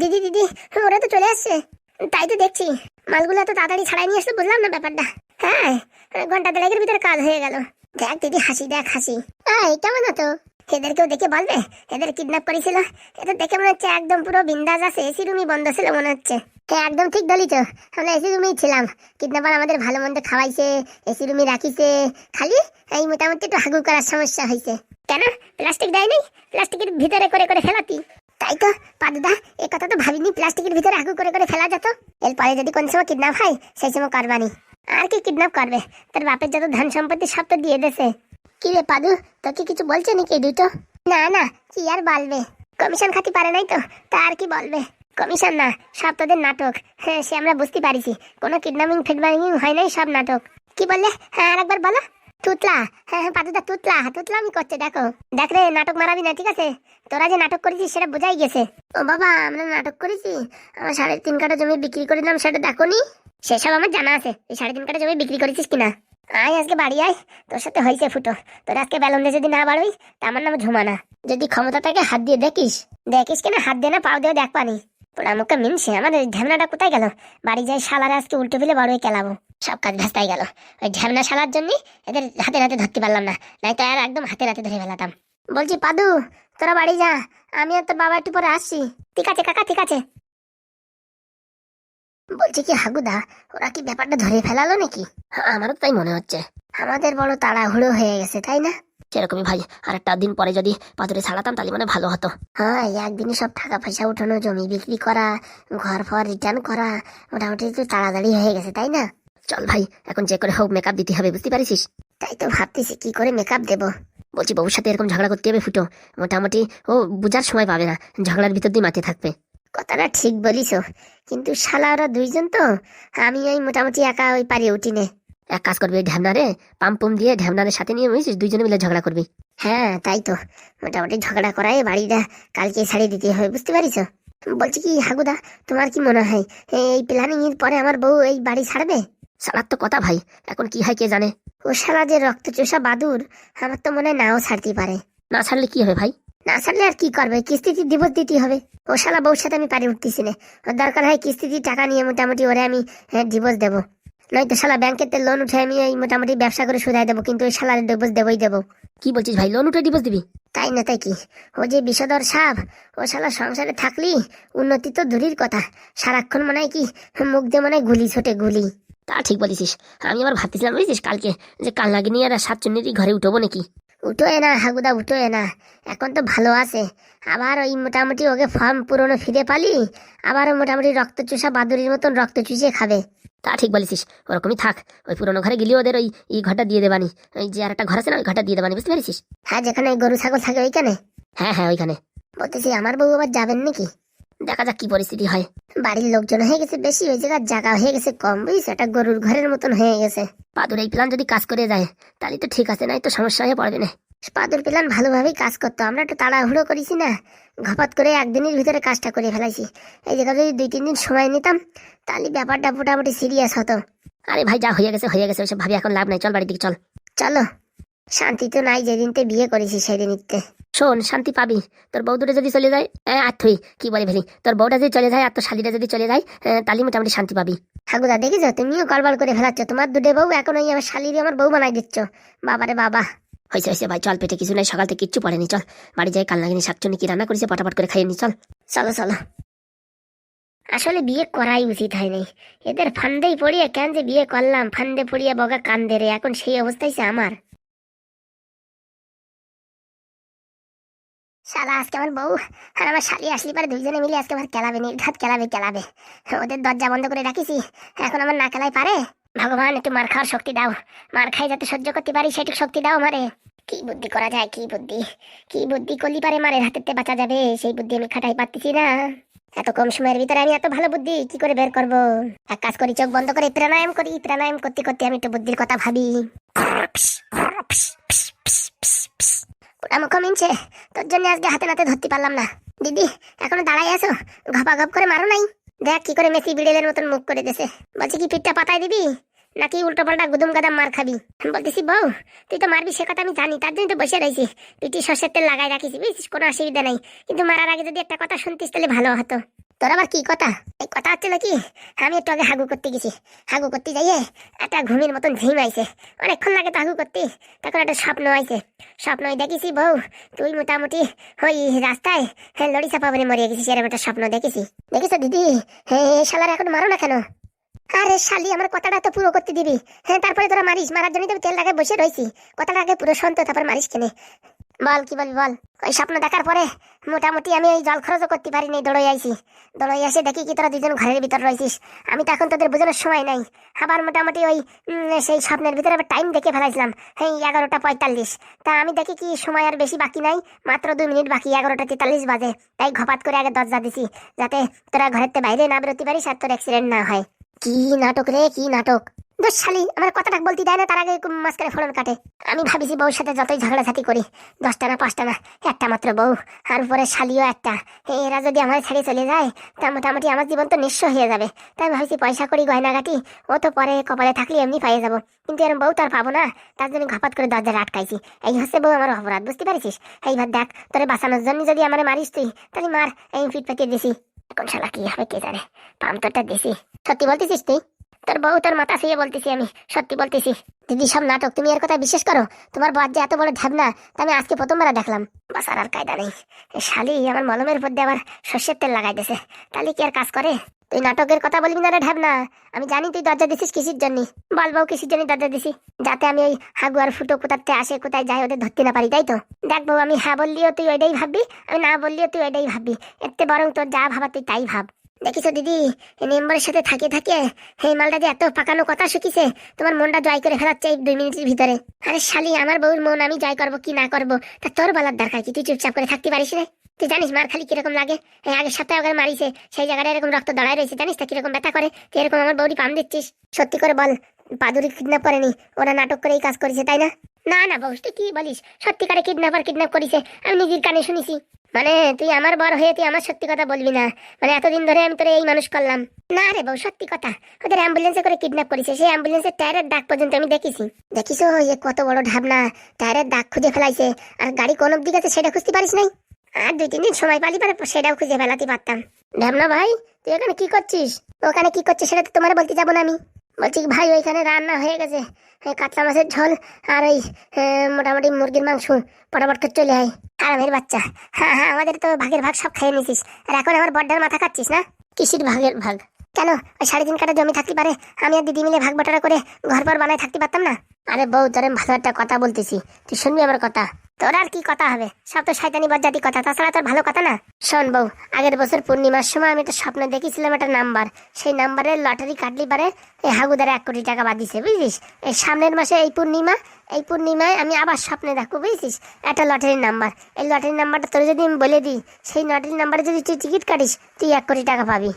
দিদি দিদি, ওরা তো চলে আসছে। তাই তো দেখছি। মালগুলো এত তাড়াতাড়ি ছাড়াই নিয়ে আসলে, বুঝলাম না ব্যাপারটা। হ্যাঁ ঘণ্টা দেড়েকের ভিতরে কাজ হয়ে গেল। দেখ দিদি, হাসি, দেখ হাসি। এই, কেমন হতো এদেরকেও দেখে বলবে? এদের কিডন্যাপ করেছিল। এদের দেখে মনে হচ্ছে একদম পুরো বিন্দাস আছে। এসি রুমই বন্ধ ছিল মনে হচ্ছে। হ্যাঁ একদম ঠিক বলি আমরা এসি রুমেই ছিলাম। কিডন্যাপার আমাদের ভালো মন্দ খাওয়াইছে এসি রুমে রাখিছে। খালি এই মোটামুটি একটু হাগু করার সমস্যা হয়েছে কেন? প্লাস্টিক দেয়নি? প্লাস্টিকের ভিতরে করে করে ফেলাতি? তাই তো পাদুদা এই কথা তো ভাবিনি, প্লাস্টিকের ভিতরে আগু করে করে ফেলা যেত। এরপরে যদি কোন সময় কিডন্যাপ হয়, সেই সময় করবানি। আর কি কিডন্যাপ করবে? তোর বাপের যত ধন সম্পত্তি সব তো দিয়ে দেছে। কি রে পাদু, তোকে কিছু বলছে নাকি দুটো? না না, কি আর বলবে? কমিশন খাতি পারে নাই তো, তা আর কি বলবে? কমিশন না, সব তোদের নাটক। হ্যাঁ সে আমরা বুঝতে পারিছি। কোনো কিডন্যাপিং ফিডন্যাপিং হয় নাই, সব নাটক। কি বললে? হ্যাঁ আর একবার বলো। তুতলা হ্যাঁ হ্যাঁ পাদুদা, তুতলা তুতলা আমি করছে, দেখো। দেখ রে, নাটক মারাবি না, ঠিক আছে? তোরা যে নাটক করেছিস, সেটা বোঝাই গেছে। ও বাবা, আমরা নাটক করেছি? আমার সাড়ে তিন কাটা জমি বিক্রি করে দিলাম, সেটা দেখো নি। সেসব আমার জানা আছে, এই সাড়ে তিন কাটা জমি বিক্রি করেছিস কিনা? আয়, আজকে বাড়ি আয়, তোর সাথে হয়েছে ফুটো। তোর আজকে বেলন দিয়ে যদি না বাড়বি তা আমার নাম ঝুমানা। যদি ক্ষমতা থাকে হাত দিয়ে দেখিস দেখিস কিনা হাত দিয়ে না, পাও দিয়ে দেখ পানি। পোড়া মুখে মিনছে, আমাদের ঝামেলাটা কোথায় গেল? বাড়ি যাই শালার আজকে উল্টো ফেলে বড় খেলাবো সব কাজ ভেস্তাই গেল। ওই ঝামনা শালার জন্য এদের হাতে হাতে ধরতে পারলাম না। নাই তো আর একদম হাতে হাতে ধরে ফেলাতাম। বলছি পাদু তোরা বাড়ি যা। আমি আর তোর বাবা একটু পরে আসছি। ঠিক আছে কাকা ঠিক আছে। বলছি কি হাগুদা ওরা কি ব্যাপারটা ধরে ফেলালো নাকি? হ্যাঁ, আমারও তাই মনে হচ্ছে। আমাদের বড় তাড়াহুড়ো হয়ে গেছে তাই না? সেরকমই ভাই আর একটা দিন পরে যদি পাথরে ছাড়াতাম তাহলে মানে ভালো হতো। হ্যাঁ একদিনে সব টাকা পয়সা উঠানো জমি বিক্রি করা ঘর ফর রিটার্ন করা মোটামুটি তো তাড়াতাড়ি হয়ে গেছে তাই না? চল ভাই এখন যে করে হোক মেকআপ দিতে হবে বুঝতে পারিস তাই তো ভাবতেছি কি করে মেকআপ দেবো? বলছি বউর সাথে এরকম ঝগড়া করতে হবে ফুটো। মোটামুটি ও বুঝার সময় পাবে না ঝগড়ার ভিতর দিয়ে মাঠে থাকবে। কথাটা ঠিক বলিস কিন্তু শালা ওরা দুইজন তো আমি ওই মোটামুটি একা ওই পারি উঠিনে এক কাজ করবি ঢ্যামনারে পাম পুম দিয়ে ঢ্যামনারের সাথে নিয়ে বুঝছিস দুইজনে মিলে ঝগড়া করবি। হ্যাঁ তাই তো। মোটামুটি ঝগড়া করাই বাড়িটা কালকে ছাড়িয়ে দিতে হবে বুঝতে পারিস বলছি কি হাগুদা তোমার কি মনে হয় এই প্ল্যানিং এর পরে আমার বউ এই বাড়ি ছাড়বে? সালার তো কথা ভাই, এখন কি হয় কে জানে? ও শালা যে রক্ত চোষা বাদুর, আমার তো মনে হয় নাও ছাড়তে পারে। না ছাড়লে কি হবে ভাই? না ছাড়লে আর কি করবে? কিস্তিতে ডিভোর্স দিতে হবে। ও শালা বউর সাথে আমি পারি উঠতেছি না। দরকার হয় কিস্তিতে টাকা নিয়ে মোটামুটি ওরে আমি ডিভোর্স দেবো। নয়তো শালা ব্যাংকের লোন উঠে আমি এই মোটামুটি ব্যবসা করে শুধাই দেবো, কিন্তু ওই শালার ডিভোর্স দেবই দেবো। কি বলছিস ভাই? লোন উঠে ডিভোর্স দিবি? তাই না তাই কি? ও যে বিষধর সাপ, ও শালা সংসারে থাকলি, উন্নতি তো দূরের কথা। সারাক্ষণ মনে হয় কি, মুখ দিয়ে মনে হয় গুলি ছোটে গুলি। তা ঠিক বলেছিস। আমি আবার ভাবতেছিলাম বুঝেছিস কালকে যে কাল লাগিনি আর সাতচন্নিরই ঘরে উঠবো নাকি? উঠোয় না হাগুদা উঠোয় না। এখন তো ভালো আছে। আবার ওই মোটামুটি ওকে ফর্ম পুরনো ফিরে পালি আবার মোটামুটি রক্ত চুষা বাদুরির মতন রক্ত চুষে খাবে। তা ঠিক বলেছিস ওরকমই থাক। ওই পুরোনো ঘরে গেলে ওদের ওই এই ঘরটা দিয়ে দেবানি। ওই যে আর একটা ঘর আছে না ওই ঘরটা দিয়ে দেবানি বুঝতে পেরেছিস? হ্যাঁ যেখানে গরু ছাগল থাকে ওইখানে? হ্যাঁ হ্যাঁ ওইখানে। বলতেছি আমার বউ আবার যাবেন নাকি? দেখা যাক কি পরিস্থিতি হয়। বাড়ির লোকজন হয়ে গেছে বেশি, ওই জায়গার জায়গা হয়ে গেছে কম বুঝিস এটা গরুর ঘরের মতন হয়ে গেছে। পাদুর এই প্ল্যান যদি কাজ করে যায়, তাহলে তো ঠিক আছে, নাই তো সমস্যা হয়ে পড়বে না। পাদুর প্ল্যান ভালোভাবেই কাজ করতো, আমরা একটু তাড়াহুড়ো করেছি না। ঘপাত করে একদিনের ভিতরে কাজটা করে ফেলাইছি। এই জায়গা যদি দুই, তিন দিন সময় নিতাম, তাহলে ব্যাপারটা মোটামুটি সিরিয়াস হতো। আরে ভাই, যা হয়ে গেছে হয়ে গেছে, ওইসব ভাবি এখন লাভ নাই, চল বাড়ির দিকে, চল। চলো। শান্তি তো নাই যেদিনতে বিয়ে করেছি সেদিনতে। শোন, শান্তি পাবি। তোর বউ যদি চলে যায় হ্যাঁ আর তুই কি বলে ফেলি তোর বউটা যদি চলে যায় আর তোর শালিটা যদি চলে যায় তাহলে মোটামুটি শান্তি পাবি। ঠাকুরদা দেখেছ তুমিও গড়বড় করে ফেলাচ্ছ। তোমার দুটো বউ এখন ওই আমার শালিরে আমার বউ বানাই দিচ্ছ। বাবারে বাবা। হয়েছে হয়েছে ভাই, চল, পেটে কিছু নাই, সকাল থেকে কিচ্ছু পড়েনি, চল। বাড়ি যাই, কাল নাগিনি শাকচুনি কি রান্না করেছে, পটাপট করে খাইয়ে নি, চল। চলো চলো। আসলে বিয়ে করাই উচিত হয়নি। এদের ফান্দেই পড়িয়ে কেন যে বিয়ে করলাম, ফান্দে পড়িয়ে বগা কান্দে রে, এখন সেই অবস্থাই আমার। শালা, আজকে আমার বউ আর আমার শালি আসলি পারে, দুইজনে মিলে আজকে আমার খেলাবে নির্ঘাত খেলাবে খেলাবে ওদের দরজা বন্ধ করে রাখিছি, এখন আমার না খেলাই পারে। ভগবান, একটু মার খাওয়ার শক্তি দাও। মার খাই যাতে সহ্য করতে পারি, সেটুকু শক্তি দাও মারে কি বুদ্ধি করা যায়, কি বুদ্ধি? কি বুদ্ধি করলি পারে মারের হাতেতে বাঁচা যাবে, সেই বুদ্ধি আমি খাটাই পারতেছি না। এত কম সময়ের ভিতরে আমি এত ভালো বুদ্ধি, কি করে বের করব? এক কাজ করি, চোখ বন্ধ করে প্রাণায়াম করি প্রাণায়াম করতে করতে আমি একটু বুদ্ধির কথা ভাবি। ওটা মুখ তোর জন্য আজকে হাতে নাতে ধরতে পারলাম না। দিদি, এখনও দাঁড়াই আছো? ঘপা ঘপ করে মারো নাই। দেখ কি করে মেসি বিড়েলের মতন মুখ করে দেছে বলছি কি পিঠটা পাতায় দিবি? নাকি উল্টো পাল্টা গুদুম গাদাম মার খাবি? বলতেছি, বউ, তুই তো মারবি সে কথা আমি জানি, তার জন্য তো বসে রয়েছি। পিটি সর্ষের তেল লাগাই রাখিস, বুঝছিস? কোনো অসুবিধা নাই। কিন্তু মারার আগে যদি একটা কথা শুনতিস, তাহলে ভালো হতো। তোর আবার কি কথা? এই কথা হচ্ছিল কি আমি একটু আগে হাগু করতে গেছি। হাগু করতে যাইয়ে একটা ঘুমের মতন ঝিম আইছে। অনেকক্ষণ লাগে তো হাগু করতে। তখন একটা স্বপ্ন আইছে। স্বপ্ন দেখেছি বউ, তুই মোটামুটি ওই রাস্তায় হ্যাঁ লড়ি চাপা বলে মরিয়ে গেছিস, এরকম একটা স্বপ্ন দেখেছি। দেখেছ দিদি? হ্যাঁ শালার এখন মারো না কেন? আরে শালি, আমার কথাটা তো পুরো করতে দিবি। হ্যাঁ তারপরে তোরা মারিস। মারার জন্য তেল লাগায় বসে রয়েছি কথাটা আগে পুরো শুনতো তারপর মারিস কেনে। বল, কি বলবি বল। ওই স্বপ্ন দেখার পরে মোটামুটি আমি ওই জল খরচও করতে পারিনি, দৌড়ই আইছি। দৌড়ই এসে দেখি কি তোরা দুজন ঘরের ভিতর রয়েছিস। আমি তো এখন তোদের বোঝানোর সময় নাই। আবার মোটামুটি ওই সেই স্বপ্নের ভিতরে আবার টাইম দেখে ফেলাইছিলাম। হ্যাঁ এগারোটা পঁয়তাল্লিশ। তা আমি দেখি কি সময় আর বেশি বাকি নাই, মাত্র দুই মিনিট বাকি, এগারোটা তেতাল্লিশ বাজে। তাই ঘপাত করে আগে দরজা দিছি, যাতে তোরা থেকে বাইরে না বেরোতে পারিস আর তোর অ্যাক্সিডেন্ট না হয়। কি নাটক রে, কি নাটক? দোষ শালি, আমার কথাটা বলতে দেয় না, তার আগে মাঝখানে ফোড়ন কাটে। আমি ভাবিছি বউর সাথে যতই ঝগড়াঝাটি করি, দশটা না পাঁচটা না, একটা মাত্র বউ, আর উপরে শালিও একটা। এরা যদি আমার ছেড়ে চলে যায়, তা মোটামুটি আমার জীবন তো নিঃস্ব হয়ে যাবে। তাই ভাবছি পয়সা করি, গয়নাগাটি, ও তো পরে কপালে থাকলে এমনি পাইয়ে যাব। কিন্তু এরকম বউ তো আর পাবো না, তার জন্য ঘপাত করে দরজা আটকাইছি। এই হচ্ছে বউ আমার অপরাধ, বুঝতে পারিস এইবার দেখ, তোরে বাঁচানোর জন্য যদি আমার মারিস তুই, তাহলে মার, এই ফিট পাতিয়ে দিছি। শালা কি হবে কে জানে? পাম্পটা দিছি। সত্যি বলতেছিস তুই? তোর বউ, তোর মাথা শুয়ে বলতেছি আমি। সত্যি বলতেছি। দিদি, সব নাটক তুমি এর কথা বিশ্বাস করো? তোমার বাদ যে এত বড় ঢাবনা তা আমি আজকে প্রথমবার দেখলাম। বাসার আর কায়দা নেই। শালি, আমার মলমের মধ্যে আবার সর্ষের তেল লাগাই দিছে। তাহলে কি আর কাজ করে? তুই নাটকের কথা বলবি না রে ঢাবনা আমি জানি তুই দরজা দিছিস কিসির জন্য। বল বউ, কিসির জন্য দরজা দিছি? যাতে আমি ওই হাগু আর ফুটো কোথাতে আসে, কোথায় যাই ওদের ধরতে না পারি, তাই তো? দেখ বউ, আমি হ্যাঁ বললিও তুই ওইটাই ভাববি, আমি না বললিও তুই ওইটাই ভাববি। এতে বরং তোর যা ভাবা তুই তাই ভাব। দেখিছো দিদি, এই মেম্বারের সাথে থাকে থাকে এই মালটা যে এত পাকানো কথা শিখিছে তোমার মনটা জয় করে ফেলাচ্ছে এই দুই মিনিটের ভিতরে। আরে শালি, আমার বউর মন আমি জয় করব কি না করব, তা তোর বলার দরকার কি? তুই চুপচাপ করে থাকতে পারিস না তুই জানিস মার খালি কীরকম লাগে? আগের সপ্তাহে ওখানে মারিছে, সেই জায়গাটা এরকম রক্ত দাঁড়ায় রয়েছে, জানিস তা কীরকম ব্যথা করে? তুই এরকম আমার বউরি পাম দিচ্ছিস। সত্যি করে বল, পাদুরি কিডন্যাপ করেনি? ওরা নাটক করে এই কাজ করেছে, তাই না? না না বউস তুই কি বলিস? সত্যিকারে কিডন্যাপার কিডন্যাপ করেছে, আমি নিজের কানে শুনেছি। মানে তুই আমার বড় হয়ে তুই আমার সত্যি কথা বলবি না। মানে এতদিন ধরে আমি তোরে এই মানুষ করলাম। না রে বউ, সত্যি কথা। ওদের অ্যাম্বুলেন্সে করে কিডন্যাপ করেছে, সেই অ্যাম্বুলেন্সের টায়ারের দাগ পর্যন্ত আমি দেখেছি। দেখিস যে কত বড় ঢাবনা টায়ারের দাগ খুঁজে ফেলাইছে। আর গাড়ি কোন অব্দি গেছে সেটা খুঁজতে পারিস নাই? আর দুই তিন দিন সময় পালি পারে সেটাও খুঁজে ফেলাতে পারতাম। ঢাবনা ভাই, তুই এখানে কি করছিস? ওখানে কি করছিস সেটা তো তোমার বলতে যাব না আমি। বলছি ভাই, ওইখানে রান্না হয়ে গেছে। কাতলা মাছের ঝোল আর ওই মোটামুটি মুরগির মাংস পটাপট করে চলে আয়। আরামের বাচ্চা। হ্যাঁ হ্যাঁ আমাদের তো ভাগের ভাগ সব খেয়ে নিছিস। আর এখন আমার বড্ডার মাথা খাচ্ছিস না? কৃষির ভাগের ভাগ? কেন? ওই সাড়ে তিন কাটা জমি থাকতে পারে। আমি আর দিদি মিলে ভাগ বাটারা করে ঘর পর বানায় থাকতে পারতাম না? আরে বউ, তোর ভালো একটা কথা বলতেছি। তুই শুনবি আমার কথা? তোর আর কি কথা হবে? সব তো শয়তানি বজ্জাতি কথা, তাছাড়া তোর ভালো কথা না? শোন বউ, আগের বছর পূর্ণিমার সময় আমি একটা স্বপ্ন দেখেছিলাম একটা নাম্বার। সেই নাম্বারে লটারি কাটলি পারে, এই হাগুদারে এক কোটি টাকা বাদ দিছে বুঝলিস এই সামনের মাসে এই পূর্ণিমা, এই পূর্ণিমায় আমি আবার স্বপ্নে দেখব, বুঝছিস? একটা লটারির নাম্বার। এই লটারির নাম্বারটা তোর যদি আমি বলে দিই, সেই লটারির নাম্বারে যদি তুই টিকিট কাটিস, তুই এক কোটি টাকা পাবি।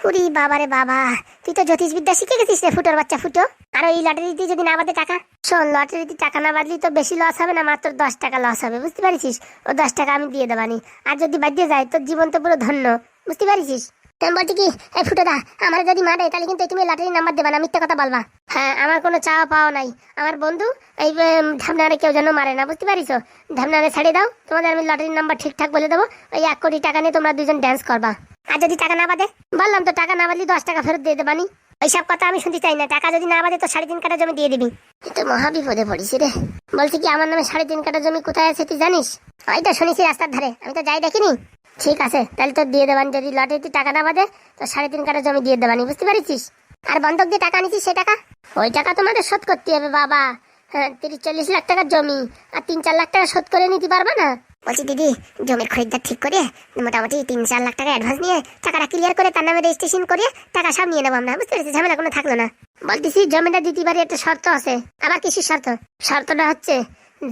পুরি বাবারে বাবা তুই তো জ্যোতিষবিদ্যা শিখে গেছিস রে ফুটোর বাচ্চা ফুটো। আর ওই লটারিতে যদি না বাদে টাকা শোন লটারিতে টাকা না বাদলি তো বেশি লস হবে না মাত্র দশ টাকা লস হবে বুঝতে পারিস ও দশ টাকা আমি দিয়ে দেবানি আর যদি বাদিয়ে যায় তোর জীবন তো পুরো ধন্য বুঝতে পারিস বলছি কি এই ফুটো দা আমার যদি মারে তাহলে কিন্তু তুমি লটারির নাম্বার দেবা না মিথ্যে কথা বলবা। হ্যাঁ আমার কোনো চাওয়া পাওয়া নাই। আমার বন্ধু এই উম, ঢামনারে কেউ যেন মারে না বুঝতে পারিস ঢামনারে ছেড়ে দাও তোমাদের আমি লটারির নাম্বার ঠিকঠাক বলে দেবো। ওই এক কোটি টাকা নিয়ে তোমরা দুজন ড্যান্স করবা। আর যদি টাকা না বাদে? বললাম তো, টাকা না বাদলি দশ টাকা ফেরত দিয়ে দেবানি ওইসব কথা আমি শুনতে চাই না। টাকা যদি না বাদে তো সাড়ে তিন কাটা জমি দিয়ে দিবি। তো মহা বিপদে পড়িস রে। বলছি কি, আমার নামে সাড়ে তিন কাটা জমি কোথায় আছে তুই জানিস? ওইটা শুনেছি রাস্তার ধারে। আমি তো যাই দেখিনি। ঠিক আছে, তাহলে তো দিয়ে দেবানি যদি লটারিতে টাকা না বাদে, তো সাড়ে তিন কাটা জমি দিয়ে দেবানি বুঝতে পারিস আর বন্ধক দিয়ে টাকা নিছিস সে টাকা? ওই টাকা তোমাদের শোধ করতে হবে, বাবা। হ্যাঁ তিরিশ চল্লিশ লাখ টাকার জমি। আর তিন চার লাখ টাকা শোধ করে নিতে পারবে না? বলছি, দিদি জমির খরিদ্দার ঠিক করে মোটামুটি তিন চার লাখ টাকা অ্যাডভান্স নিয়ে টাকাটা ক্লিয়ার করে তার নামে রেজিস্ট্রেশন করে টাকা সব নিয়ে নেব আমরা। বুঝতে পেরেছি ঝামেলা কোনো থাকল না। বলতেছি, জমিটা দিতে পারি, একটা শর্ত আছে। আবার কিসের শর্ত। শর্তটা হচ্ছে,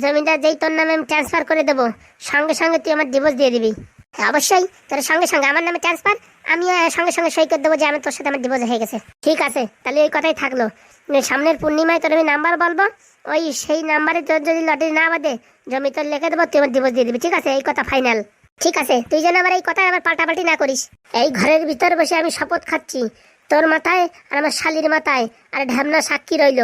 জমিটা যেই তোর নামে আমি ট্রান্সফার করে দেবো, সঙ্গে সঙ্গে তুই আমার ডিভোর্স দিয়ে দিবি। হ্যাঁ অবশ্যই, তোর সঙ্গে সঙ্গে আমার নামে ট্রান্সফার আমি সঙ্গে সঙ্গে সই করে দেবো যে আমি তোর সাথে আমার ডিভোর্স হয়ে গেছে। ঠিক আছে, তাহলে এই কথাই থাকল। সামনের পূর্ণিমায় তোর আমি নাম্বার বলব। ওই সেই নাম্বারে তোর যদি লটারি না বাদে জমি তোর লিখে দেবো, তুই আমার ডিভোর্স দিয়ে দিবি, ঠিক আছে? এই কথা ফাইনাল ঠিক আছে? তুই যেন আবার এই কথা আবার পাল্টাপাল্টি না করিস। এই ঘরের ভিতর বসে আমি শপথ খাচ্ছি। তোর মাথায় আর আমার শালির মাথায় আর ঢ্যামনা সাক্ষী রইল।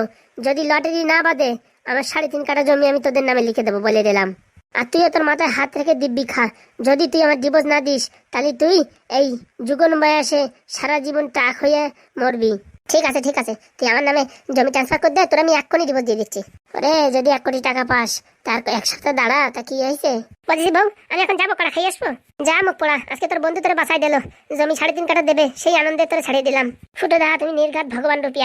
যদি লটারি না বাদে আমার সাড়ে তিন কাটা জমি আমি তোদের নামে লিখে দেবো বলে দিলাম। আর তুইও তোর মাথায় হাত রেখে দিব্যি খা। যদি তুই আমার দিবস না দিস, তাহলে তুই এই যুগন বয়সে সারা জীবন টাক হয়ে মরবি। ঠিক আছে ঠিক আছে। তুই আমার নামে জমি ট্রান্সফার করে দে, তোর আমি এক কোটি দিব দিয়ে দিচ্ছি। ওরে, যদি এক কোটি টাকা পাস। তার এক সপ্তাহ দাঁড়া, তা কি হয়েছে? বলছি বউ, আমি এখন যাব, কড়া খাই আসব? যা মুখ আজকে তোর বন্ধু বাসায় জমি সাড়ে তিন কাটা দেবে, সেই আনন্দে ছাড়িয়ে দিলাম। দা, তুমি নির্ঘাত ভগবান রূপী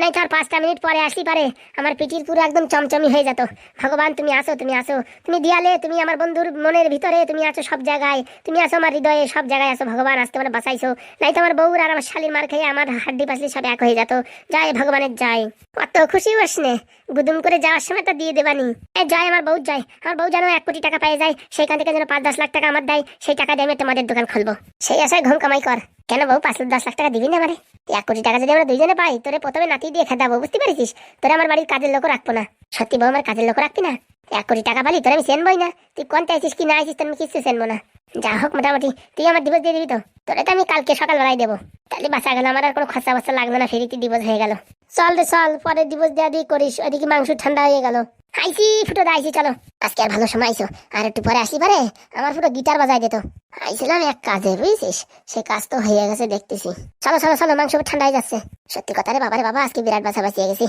নাই পাঁচটা মিনিট পরে পারে, আমার পুরো একদম চমচমি হয়ে যেত। ভগবান, তুমি আসো তুমি আসো। তুমি দিয়ালে, তুমি আমার বন্ধুর মনের ভিতরে, তুমি আছো সব জায়গায়। তুমি আছো আমার হৃদয়ে, সব জায়গায় আছো ভগবান আসতে মানে বাসাইছো নাই তো আমার বউর আর আমার শালির মার খেয়ে আমার হাড্ডি পাসলি সব এক হয়ে যেত। জয় ভগবানের জয় কত খুশি হস গুদুম করে যাওয়ার সময় তো দিয়ে দেবানি। এ জয় আমার বউ জয় আমার বউ যেন এক কোটি টাকা পেয়ে যায় সেখান থেকে যেন পাঁচ দশ লাখ টাকা আমার দেয়, সেই টাকা দিয়ে আমি তোমাদের দোকান খুলবো। সেই আশায় ঘুম কামাই কর। কেন বউ, পাঁচ দশ লাখ টাকা দিবি না মানে এক কোটি টাকা যদি আমরা দুইজনে পাই, তোরে প্রথমে নাতি দিয়ে খেদাবো বুঝতে পারিস তোরে আমার বাড়ির কাজের লোক রাখব না। সত্যি বউ, আমার কাজের লোক রাখবি না? এক কোটি টাকা পালি, তোর আমি চেনবই না। তুই কোনটা আছিস কি না আছিস তোর আমি কিছু চেনবো না। যা হোক, মোটামুটি, তুই আমার দিবস দিয়ে দিবি তো? তোরে তো আমি কালকে সকালবেলায় দেবো। তাহলে বাঁচা গেল, আমার আর কোনো খরচা বস্তা লাগল না, ফেরিতে দিবস হয়ে গেল। চল রে চল, পরে দিবস দেওয়া দিয়ে করিস, ওইদিকে মাংস ঠান্ডা হয়ে গেল। আইসি ফুটো দা আইসি চলো। আজকে আর ভালো সময় আইসো আর একটু পরে আসি পারে? আমার ফুটো গিটার বাজাই দিত আইছিলাম এক কাজে, বুঝছিস? সে কাজ তো হয়ে গেছে, দেখতেছি। চলো চলো চলো, মাংস ঠান্ডা হয়ে যাচ্ছে। সত্যি কথা রে বাবারে বাবা, আজকে বিরাট বাসা বাঁচিয়ে গেছি।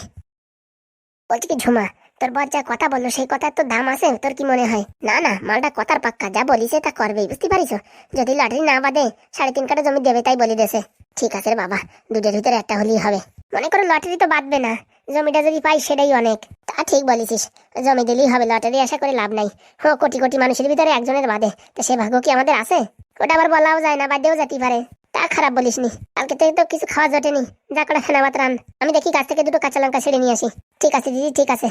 বলছি কি, ঝুমা, তোর বর যা কথা বলল, সেই কথার তো দাম আছে? তোর কি মনে হয়? না না, মালটা কথার পাক্কা, যা বলিছে তা করবেই, বুঝতে পারিস? যদি লটারি না বাদে সাড়ে তিন কাটা জমি দেবে, তাই বলি দেছে। ঠিক আছে রে বাবা দুটোর ভিতরে একটা হলেই হবে। মনে করো লটারি তো বাদবে না। জমিটা যদি পাই সেটাই অনেক। তা ঠিক বলেছিস। জমি দিলেই হবে, লটারি আশা করে লাভ নাই। হ্যাঁ কোটি কোটি মানুষের ভিতরে একজনের বাদে। তো সে ভাগ্য কি আমাদের আছে? ওটা আবার বলাও যায় না, বাদেও যেতে পারে। তা খারাপ বলিসনি। কালকে তো তো কিছু খাওয়া জটেনি। যা করে খানা রান আমি দেখি কাছ থেকে দুটো কাঁচা লঙ্কা ছেড়ে নিয়ে আসি। ঠিক আছে দিদি, ঠিক আছে।